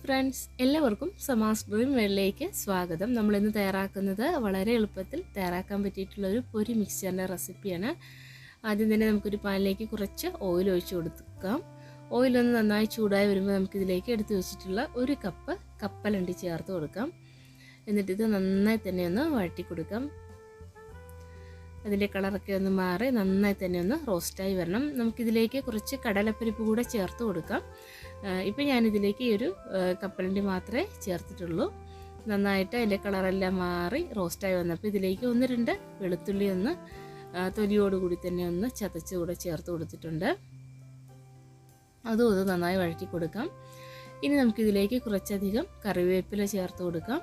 Friends എല്ലാവർക്കും സമാസ് dream വെള്ളിലേക്ക് സ്വാഗതം. നമ്മളിന്ന് തയ്യാറാക്കുന്നത് വളരെ എളുപ്പത്തിൽ തയ്യാറാക്കാൻ പറ്റിയിട്ടുള്ള ഒരു പൊരി മിക്സ്ചറിന്റെ റെസിപ്പിയാണ്. ആദ്യം തന്നെ നമുക്കൊരു പാനിലേക്ക് കുറച്ച് ഓയിൽ ഒഴിച്ച് കൊടുക്കാം. ഓയിലൊന്ന് നന്നായി ചൂടായി വരുമ്പോൾ നമുക്കിതിലേക്ക് എടുത്ത് വെച്ചിട്ടുള്ള ഒരു കപ്പ് കപ്പലണ്ടി ചേർത്ത് കൊടുക്കാം. എന്നിട്ട് ഇത് നന്നായി തന്നെ ഒന്ന് വഴറ്റി കൊടുക്കാം. അതിന്റെ കളറൊക്കെ ഒന്ന് മാറി നന്നായി തന്നെ ഒന്ന് റോസ്റ്റായി വരണം. നമുക്കിതിലേക്ക് കുറച്ച് കടലപ്പരിപ്പ് കൂടെ ചേർത്ത് കൊടുക്കാം. ഇപ്പം ഞാനിതിലേക്ക് ഈ ഒരു കപ്പലണ്ടി മാത്രമേ ചേർത്തിട്ടുള്ളൂ. നന്നായിട്ട് അതിന്റെ കളറെല്ലാം മാറി റോസ്റ്റായി വന്നപ്പോൾ ഇതിലേക്ക് ഒന്ന് രണ്ട് വെളുത്തുള്ളി ഒന്ന് തൊലിയോടുകൂടി തന്നെ ഒന്ന് ചതച്ച് കൂടെ ചേർത്ത് കൊടുത്തിട്ടുണ്ട്. അതും അത് നന്നായി വഴറ്റി കൊടുക്കാം. ഇനി നമുക്കിതിലേക്ക് കുറച്ചധികം കറിവേപ്പില ചേർത്ത് കൊടുക്കാം.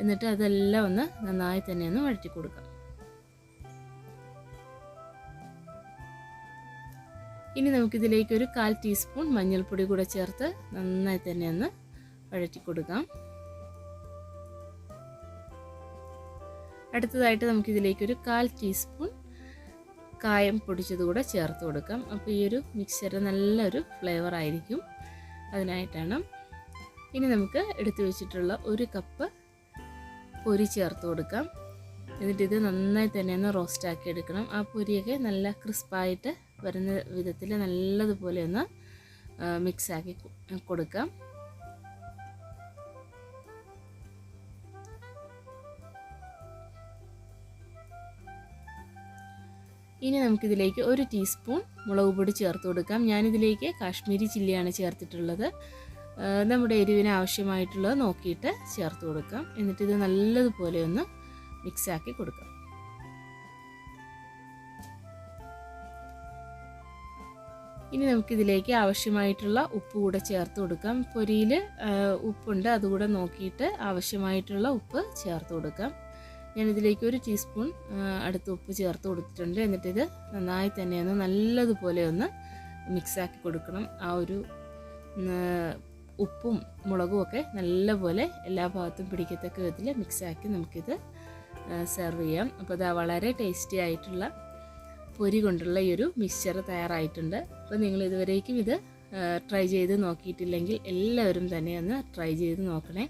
എന്നിട്ട് അതെല്ലാം ഒന്ന് നന്നായി തന്നെ ഒന്ന് വഴറ്റി കൊടുക്കാം. ഇനി നമുക്കിതിലേക്ക് ഒരു കാൽ ടീസ്പൂൺ മഞ്ഞൾപ്പൊടി കൂടെ ചേർത്ത് നന്നായി തന്നെ ഒന്ന് വഴറ്റി കൊടുക്കാം. അടുത്തതായിട്ട് നമുക്കിതിലേക്ക് ഒരു കാൽ ടീസ്പൂൺ കായം പൊടിച്ചത് കൂടെ ചേർത്ത് കൊടുക്കാം. അപ്പോൾ ഈ ഒരു മിക്സർ നല്ലൊരു ഫ്ലേവർ ആയിരിക്കും അതിനായിട്ടാണ്. ഇനി നമുക്ക് എടുത്തു വെച്ചിട്ടുള്ള ഒരു കപ്പ് പൊരി ചേർത്ത് കൊടുക്കാം. എന്നിട്ട് നന്നായി തന്നെ ഒന്ന് റോസ്റ്റാക്കി എടുക്കണം. ആ പൊരിയൊക്കെ നല്ല ക്രിസ്പായിട്ട് വരുന്ന വിധത്തിൽ നല്ലതുപോലെ ഒന്ന് മിക്സാക്കി കൊടുക്കാം. ഇനി നമുക്കിതിലേക്ക് ഒരു ടീസ്പൂൺ മുളക് പൊടി ചേർത്ത് കൊടുക്കാം. ഞാനിതിലേക്ക് കാശ്മീരി ചില്ലിയാണ് ചേർത്തിട്ടുള്ളത്. നമ്മുടെ എരിവിന് ആവശ്യമായിട്ടുള്ളത് നോക്കിയിട്ട് ചേർത്ത് കൊടുക്കാം. എന്നിട്ട് ഇത് നല്ലതുപോലെ ഒന്ന് മിക്സാക്കി കൊടുക്കാം. ഇനി നമുക്കിതിലേക്ക് ആവശ്യമായിട്ടുള്ള ഉപ്പ് കൂടെ ചേർത്ത് കൊടുക്കാം. പൊരിയിൽ ഉപ്പുണ്ട്. അതുകൂടെ നോക്കിയിട്ട് ആവശ്യമായിട്ടുള്ള ഉപ്പ് ചേർത്ത് കൊടുക്കാം. ഞാനിതിലേക്ക് ഒരു ടീസ്പൂൺ അടുത്ത് ഉപ്പ് ചേർത്ത് കൊടുത്തിട്ടുണ്ട്. എന്നിട്ട് ഇത് നന്നായി തന്നെ ഒന്ന് നല്ലതുപോലെ ഒന്ന് മിക്സാക്കി കൊടുക്കണം. ആ ഒരു ഉപ്പും മുളകും ഒക്കെ നല്ലപോലെ എല്ലാ ഭാഗത്തും പിടിക്കത്തക്ക വിധത്തിൽ മിക്സാക്കി നമുക്കിത് സെർവ് ചെയ്യാം. അപ്പോൾ ഇതാ വളരെ ടേസ്റ്റി ആയിട്ടുള്ള പൊരി കൊണ്ടുള്ള ഈ ഒരു മിക്സ്ചർ തയ്യാറായിട്ടുണ്ട്. അപ്പോൾ നിങ്ങൾ ഇതുവരേക്കും ഇത് ട്രൈ ചെയ്ത് നോക്കിയിട്ടില്ലെങ്കിൽ എല്ലാവരും തന്നെ ഒന്ന് ട്രൈ ചെയ്ത് നോക്കണേ.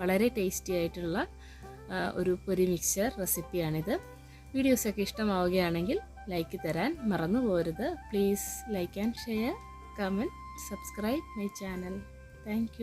വളരെ ടേസ്റ്റി ആയിട്ടുള്ള ഒരു പൊരി മിക്സ്ചർ റെസിപ്പിയാണിത് വീഡിയോസൊക്കെ ഇഷ്ടമാവുകയാണെങ്കിൽ ലൈക്ക് തരാൻ മറന്നു പോരുത്. Please like and share comment subscribe my channel thank